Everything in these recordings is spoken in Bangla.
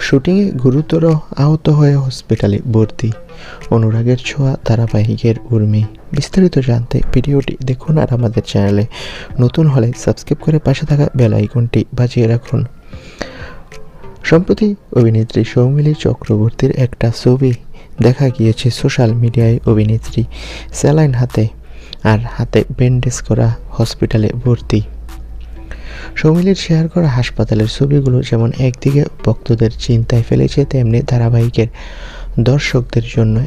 শুটিংয়ে গুরুতর আহত হয়ে হসপিটালে ভর্তি। অনুরাগের ছোঁয়া ধারাবাহিকের উর্মি। বিস্তারিত জানতে ভিডিওটি দেখুন আর আমাদের চ্যানেলে নতুন হলে সাবস্ক্রাইব করে পাশে থাকা বেল আইকনটি বাজিয়ে রাখুন। সম্প্রতি অভিনেত্রী সৌমিলি চক্রবর্তীর একটা ছবি দেখা গিয়েছে সোশ্যাল মিডিয়ায় অভিনেত্রী স্যালাইন হাতে, আর হাতে ব্যান্ডেজ করা হসপিটালে ভর্তি। সৌমিলির শেয়ার করা হাসপাতালের ছবিগুলো যেমন একদিকে ভক্তদের চিন্তায় ফেলেছে, তেমনি ধারাবাহিকের দর্শকদের জন্য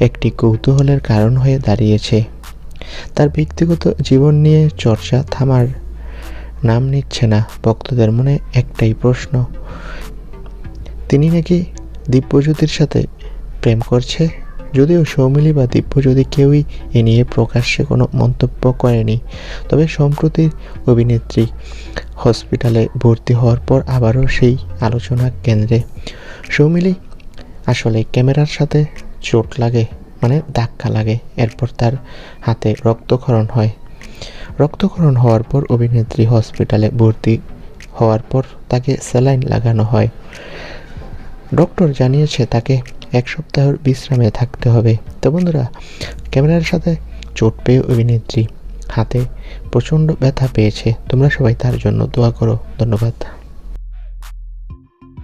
একটি কৌতূহলের কারণ হয়ে দাঁড়িয়েছে। তার ব্যক্তিগত জীবন নিয়ে চর্চা থামার নাম নিচ্ছে না, ভক্তদের মনে একটাই প্রশ্ন। তিনি নাকি দিব্যজ্যোতির সাথে প্রেম করছে? যদিও সৌমিলি বা দিব্য যদি কেউই এ নিয়ে প্রকাশ্যে কোনো মন্তব্য করেনি, তবে সম্প্রতি অভিনেত্রী হসপিটালে ভর্তি হওয়ার পর আবারও সেই আলোচনা কেন্দ্রে। সৌমিলি আসলে ক্যামেরার সাথে চোট লাগে মানে ধাক্কা লাগে, এরপর তার হাতে রক্তক্ষরণ হয়। রক্তক্ষরণ হওয়ার পর অভিনেত্রী হসপিটালে ভর্তি হওয়ার পর তাকে স্যালাইন লাগানো হয়। ডক্টর জানিয়েছে তাকে এক সপ্তাহের বিশ্রামে থাকতে হবে। তো বন্ধুরা, ক্যামেরার সাথে চোট পেয়ে অভিনেত্রী হাতে প্রচণ্ড ব্যথা পেয়েছে। তোমরা সবাই তার জন্য দোয়া করো। ধন্যবাদ।